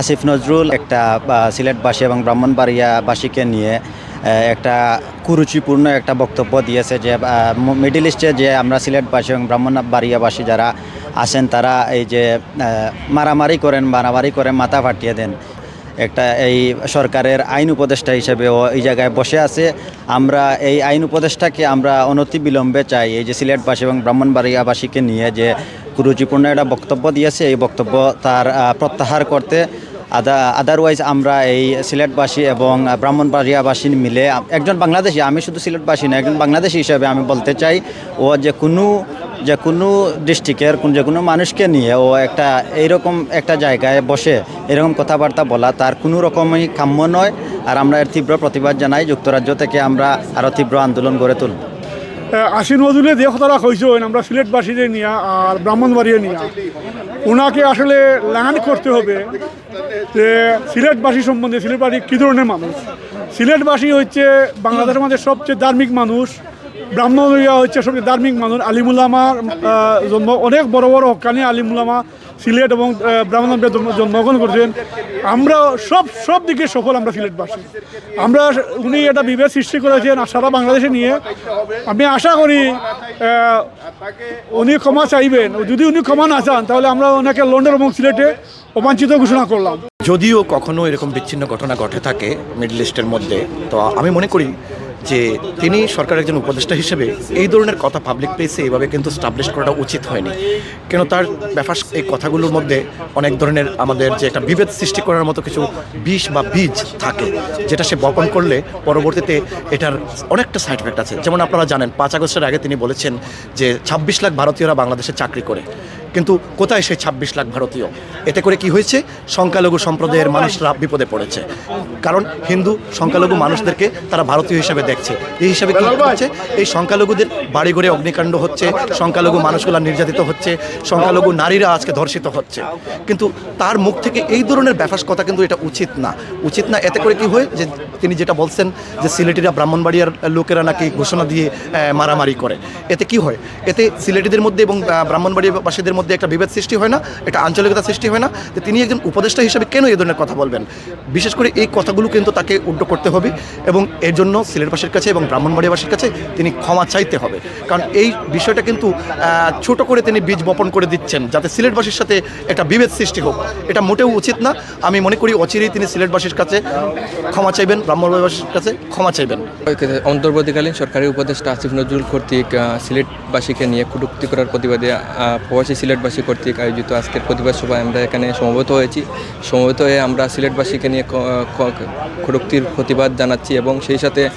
আসিফ নজরুল একটা সিলেটবাসী এবং ব্রাহ্মণবাড়িয়াবাসীকে নিয়ে একটা কুরুচিপূর্ণ একটা বক্তব্য দিয়েছে যে মিডিল ইস্টে যে আমরা সিলেটবাসী এবং ব্রাহ্মণবাড়িয়াবাসী যারা আছেন, তারা এই যে মারামারি করেন, মারামারি করে মাথা ফাটিয়ে দেন। একটা এই সরকারের আইন উপদেষ্টা হিসেবে ও এই জায়গায় বসে আছে। আমরা এই আইন উপদেষ্টাকে আমরা অনতি বিলম্বে চাই। এই যে সিলেটবাসী এবং ব্রাহ্মণবাড়িয়াবাসীকে নিয়ে যে কুরুচিপূর্ণ একটা বক্তব্য দিয়েছে, এই বক্তব্য তার প্রত্যাহার করতে আদা আদারওয়াইজ আমরা এই সিলেটবাসী এবং ব্রাহ্মণবাড়িয়াবাসী মিলে একজন বাংলাদেশি, আমি শুধু সিলেটবাসী না, একজন বাংলাদেশি হিসাবে আমি বলতে চাই, ও যে কোনো যে কোনো ডিস্ট্রিক্টের কোন যে কোনো মানুষকে নিয়ে ও একটা এইরকম একটা জায়গায় বসে এরকম কথাবার্তা বলা তার কোনো রকমই কাম্য নয়। আর আমরা এর তীব্র প্রতিবাদ জানাই, যুক্তরাজ্য থেকে আমরা আরও তীব্র আন্দোলন গড়ে তুলব। আশির নজরুলে যে হয়েছে আমরা সিলেটবাসীদের নিয়ে আর ব্রাহ্মণবাড়িয়ে নিয়ে, ওনাকে আসলে ল্যান্ড করতে হবে যে সিলেটবাসী সম্বন্ধে, সিলেটবাসী কী ধরনের মানুষ? সিলেটবাসী হচ্ছে বাংলাদেশের মধ্যে সবচেয়ে ধার্মিক মানুষ, ব্রাহ্মণবাড়িয়া হচ্ছে সবচেয়ে ধার্মিক মানুষ আলিমুল্লামার জন্ম অনেক বড় বড় হকানি আলিমুল্লামা সিলেট এবং আহ, ব্রাহ্মণবাড়িয়া জন্মগ্রহণ করছেন। আমরা সব সব দিকে সফল আমরা সিলেটবাসী। আমরা উনি একটা বিভেদ সৃষ্টি করেছেন সারা বাংলাদেশে নিয়ে। আমি আশা করি উনি ক্ষমা চাইবেন। যদি উনি ক্ষমা না চান তাহলে আমরা ওনাকে লন্ডন এবং সিলেটে অবাঞ্ছিত ঘোষণা করলাম। যদিও কখনো এরকম বিচ্ছিন্ন ঘটনা ঘটে থাকে মিডল ইস্টের মধ্যে তো আমি মনে করি যে তিনি সরকারের একজন উপদেষ্টা হিসেবে এই ধরনের কথা পাবলিক প্লেসে এভাবে কিন্তু স্টাবলিশ করাটা উচিত হয়নি। কেন তার ব্যাপার এই কথাগুলোর মধ্যে অনেক ধরনের আমাদের যে একটা বিভেদ সৃষ্টি করার মতো কিছু বিষ বা বীজ থাকে, যেটা সে বপন করলে পরবর্তীতে এটার অনেকটা সাইড এফেক্ট আছে। যেমন আপনারা জানেন, পাঁচ আগস্টের আগে তিনি বলেছেন যে ছাব্বিশ লাখ ভারতীয়রা বাংলাদেশে চাকরি করে। কিন্তু কোথায় সেই ছাব্বিশ লাখ ভারতীয়? এতে করে কি হয়েছে? সংখ্যালঘু সম্প্রদায়ের মানুষরা বিপদে পড়েছে। কারণ হিন্দু সংখ্যালঘু মানুষদেরকে তারা ভারতীয় হিসাবে দেখছে। এই হিসাবে কি হচ্ছে? এই সংখ্যালঘুদের বাড়িঘরে অগ্নিকাণ্ড হচ্ছে, সংখ্যালঘু মানুষগুলা নির্যাতিত হচ্ছে, সংখ্যালঘু নারীরা আজকে ধর্ষিত হচ্ছে। কিন্তু তার মুখ থেকে এই ধরনের ব্যাপাস কথা কিন্তু এটা উচিত না। উচিত না, এতে করে কি হয় যে তিনি যেটা বলছেন যে সিলেটিরা ব্রাহ্মণবাড়িয়ার লোকেরা নাকি ঘোষণা দিয়ে মারামারি করে। এতে কি হয়? এতে সিলেটিদের মধ্যে এবং ব্রাহ্মণবাড়িয়াবাসীদের মধ্যে একটা বিভেদ সৃষ্টি হয় না, একটা আঞ্চলিকতা সৃষ্টি হয় না, যে তিনি একজন উপদেষ্টা হিসেবে কেন এই ধরনের কথা বলবেন? বিশেষ করে এই কথাগুলো কিন্তু তাকে উল্টো করতে হবে এবং এর জন্য সিলেটবাসীর কাছে এবং ব্রাহ্মণবাড়িয়াবাসীর কাছে তিনি ক্ষমা চাইতে হবে। কারণ এই বিষয়টা কিন্তু ছোট করে তিনি বীজ বপন করে দিচ্ছেন, যাতে সিলেটবাসীর সাথে একটা বিভেদ সৃষ্টি হোক। এটা মোটেও উচিত না। আমি মনে করি অচিরেই তিনি সিলেটবাসীর কাছে ক্ষমা চাইবেন, ব্রাহ্মণবাড়িয়াবাসীর কাছে ক্ষমা চাইবেন। অন্তর্বর্তীকালীন সরকারি উপদেষ্টা আসিফ নজরুল কর্তৃক সিলেটবাসীকে নিয়ে কটূক্তি করার প্রতিবাদে প্রবাসী সিলেটবাসী কর্তৃক আয়োজিত আজকের প্রতিবাদ সভায় আমরা এখানে সমবেত হয়েছি। সমবেত হয়ে আমরা সিলেটবাসীকে নিয়ে ক- প্রতিবাদ জানাচ্ছি এবং সেই সাথে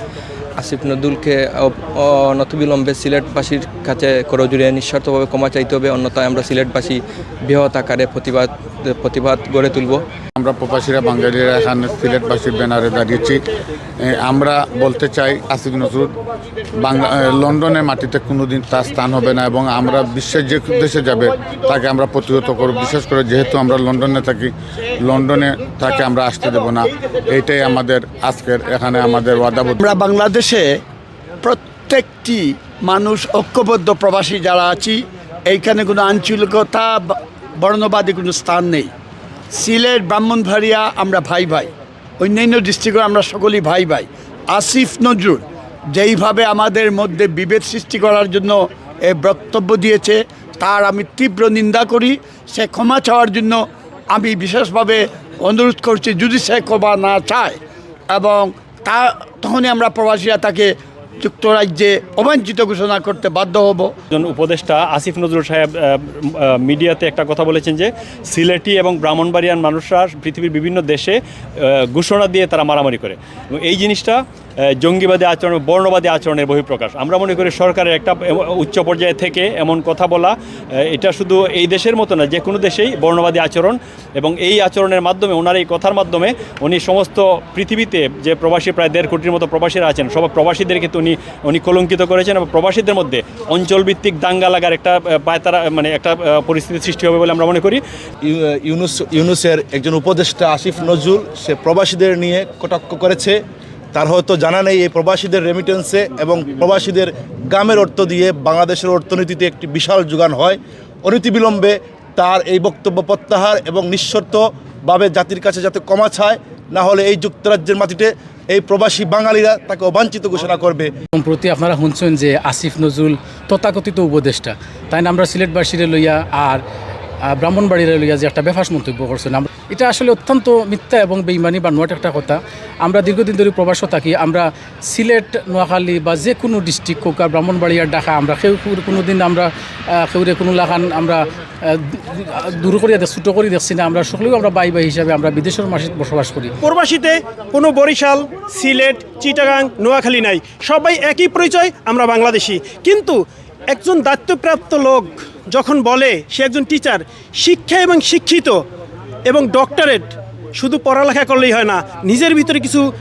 আসিফ নদুলকে অনতবিলম্বে সিলেটবাসীর কাছে করজুড়ে নিঃস্বার্থভাবে ক্ষমা চাইতে হবে। অন্যথায় আমরা সিলেটবাসী বৃহৎ আকারে প্রতিবাদ প্রতিবাদ গড়ে তুলব। আমরা প্রবাসীরা বাঙালিরা এখানে সিলেটবাসীর ব্যানারে দাঁড়িয়েছি। আমরা বলতে চাই, আসিফ নজরুল, বাংলা লন্ডনের মাটিতে কোনোদিন তার স্থান হবে না এবং আমরা বিশ্বের যে দেশে যাবে, তাকে আমরা প্রতিহত করব। বিশেষ করে যেহেতু আমরা লন্ডনে থাকি, লন্ডনে তাকে আমরা আসতে দেব না। এইটাই আমাদের আজকের, এখানে আমাদের ওয়াদাবদ্ধ আমরা বাংলাদেশে প্রত্যেকটি মানুষ ঐক্যবদ্ধ প্রবাসী যারা আছি, এইখানে কোনো আঞ্চলিকতা বর্ণবাদী কোনো স্থান নেই। সিলেট, ব্রাহ্মণবাড়িয়া আমরা ভাই ভাই। অন্যান্য ডিস্ট্রিক্টে আমরা সকলেই ভাই ভাই। আসিফ নজরুল, যেইভাবে আমাদের মধ্যে বিভেদ সৃষ্টি করার জন্য এ বক্তব্য দিয়েছে, তার আমি তীব্র নিন্দা করি। সে ক্ষমা চাওয়ার জন্য আমি বিশেষভাবে অনুরোধ করছি, যদি সে ক্ষমা না চায় এবং তা, তখনই আমরা প্রবাসীরা তাকে যুক্তরাজ্যে অবাঞ্ছিত ঘোষণা করতে বাধ্য হব। উপদেষ্টা আসিফ নজরুল সাহেব মিডিয়াতে একটা কথা বলেছেন যে, সিলেটি এবং ব্রাহ্মণবাড়িয়ান মানুষরা পৃথিবীর বিভিন্ন দেশে ঘোষণা দিয়ে তারা মারামারি করে। এই জিনিসটা জঙ্গিবাদী আচরণ, বর্ণবাদী আচরণের বহিঃপ্রকাশ। আমরা মনে করি সরকারের একটা উচ্চ পর্যায়ে থেকে এমন কথা বলা এটা শুধু এই দেশের মতো না, যে কোনো দেশেই বর্ণবাদী আচরণ এবং এই আচরণের মাধ্যমে, ওনার এই কথার মাধ্যমে উনি সমস্ত পৃথিবীতে যে প্রবাসী, প্রায় দেড় কোটির মতো প্রবাসীরা আছেন, সব প্রবাসীদেরকে তো উনি উনি কলঙ্কিত করেছেন এবং প্রবাসীদের মধ্যে অঞ্চলভিত্তিক দাঙ্গা লাগার একটা পায়তারা মানে একটা পরিস্থিতি সৃষ্টি হবে বলে আমরা মনে করি। ইউনুস, ইউনুসের একজন উপদেষ্টা আসিফ নজরুল, সে প্রবাসীদের নিয়ে কটাক্ষ করেছে। তার হয়তো জানা নেই, এই প্রবাসীদের রেমিটেন্সে এবং প্রবাসীদের গ্রামের অর্থ দিয়ে বাংলাদেশের অর্থনীতিতে একটি বিশাল যোগান হয়। অনতিবিলম্বে তার এই বক্তব্য প্রত্যাহার এবং নিঃশর্তভাবে জাতির কাছে যাতে ক্ষমা চায়, না হলে এই যুক্তরাজ্যের মাটিতে এই প্রবাসী বাঙালিরা তাকে অবাঞ্ছিত ঘোষণা করবে। সম্প্রতি আপনারা শুনছেন যে আসিফ নজরুল তথাকথিত উপদেষ্টা। তাই না, আমরা সিলেটবাসীরে লইয়া আর ব্রাহ্মণবাড়িরে লইয়া যে একটা বেফাস মন্তব্য করছেন, আমরা এটা আসলে অত্যন্ত মিথ্যা এবং বেইমানি বা নোয়াট একটা কথা। আমরা দীর্ঘদিন ধরে প্রবাস থাকি, আমরা সিলেট, নোয়াখালী বা যে কোনো ডিস্ট্রিক্ট হোক আর ব্রাহ্মণবাড়িয়ার ডাকা আমরা কেউ কোনো দিন আমরা কেউরে কোনো লাগান আমরা দূর করিয়া দেখ ছোটো করে দেখছি না। আমরা সকলেও আমরা বাই বাই হিসাবে আমরা বিদেশের মাসে বসবাস করি। প্রবাসীতে কোনো বরিশাল, সিলেট, চিটাগাং, নোয়াখালী নাই। সবাই একই পরিচয়, আমরা বাংলাদেশি। কিন্তু একজন দায়িত্বপ্রাপ্ত লোক যখন বলে সে একজন টিচার শিক্ষা এবং শিক্ষিত এবং ডক্টরেট শুধু পড়ালেখা করলেই হয় না, নিজের ভিতরে কিছু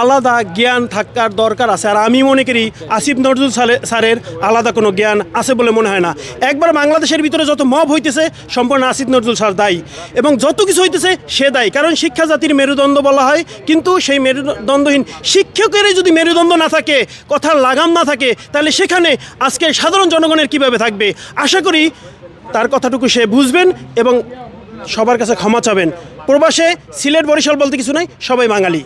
আলাদা জ্ঞান থাকার দরকার আছে। আর আমি মনে করি আসিফ নজরুল স্যারের আলাদা কোনো জ্ঞান আছে বলে মনে হয় না। একবার বাংলাদেশের ভিতরে যত মব হইতেছে, সম্পূর্ণ আসিফ নজরুল স্যার দায়ী। এবং যত কিছু হইতেছে, সে দায়ী। কারণ শিক্ষা জাতির মেরুদণ্ড বলা হয়, কিন্তু সেই মেরুদণ্ডহীন শিক্ষকেরই যদি মেরুদণ্ড না থাকে, কথার লাগাম না থাকে, তাহলে সেখানে আজকে সাধারণ জনগণের কীভাবে থাকবে? আশা করি তার কথাটুকু সে বুঝবেন এবং সবার কাছে ক্ষমা চাবেন। প্রবাসে সিলেট বরিশাল বলতে কিছু নাই, সবাই বাঙালি।